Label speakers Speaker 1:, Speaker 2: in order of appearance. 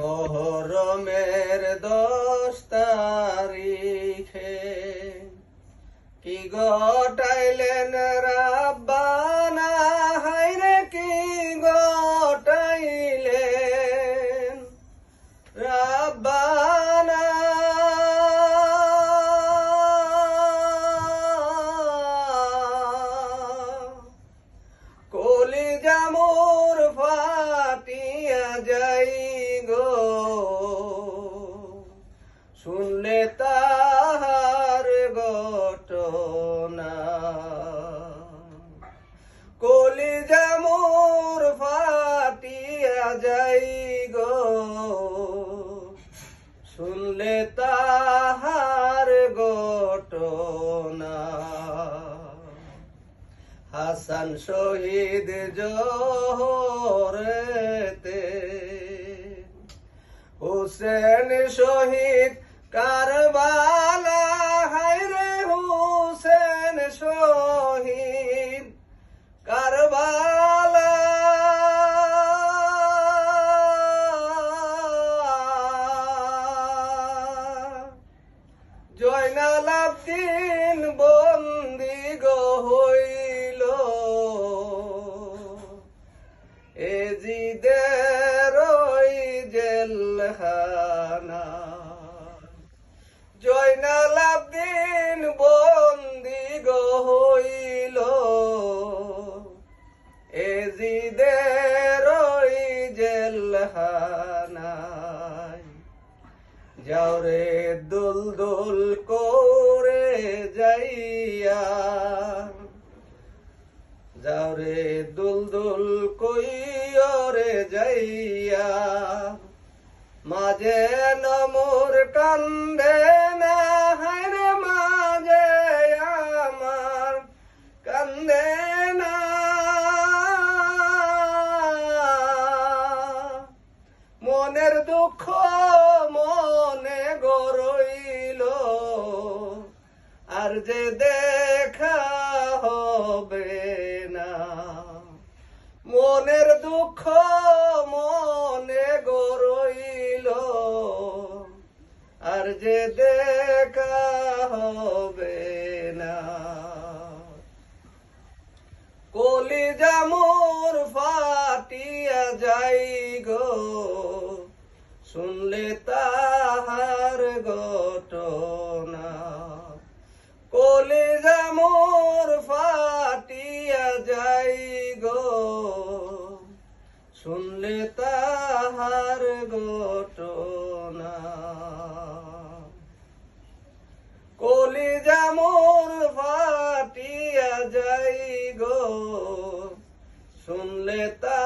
Speaker 1: মোহরমের দশ তারিখে। কি গটাইলেন রাব্বানা গো। শুনলে তাহার ঘটনা। কলি জামুর ফাটিয়া যাই গো। শুনলে তাহার হাসান শহীদ জোহরেতে হুসেন শহীদ কারবালা হায়রে হুসেন শহীদ কারবালা। আবদিন বন্দি গো জেলখানা জয়নাল আবদিন বন্দি গো হইল। এ জিদের ওই জেলখানায়। যাও রে দুল দুল করে যাইয়া। যাও রে দুল দুল কইরে যাইয়া। মাঝে নমর কান্দে না হায়রে মাঝে আমার। কান্দে মনের দুঃখ মনে গরইল আর যে দেখা হবে না। মনের দুঃখ যে দেখা হবে না। কলি জামুর ফাটিয়া যাই গো, শুনলে তাহার ঘটনা। কলি জামুর ফাটিয়া যাই গো, শুনলে তাহার ঘটনা। যাই গো শুনলে তা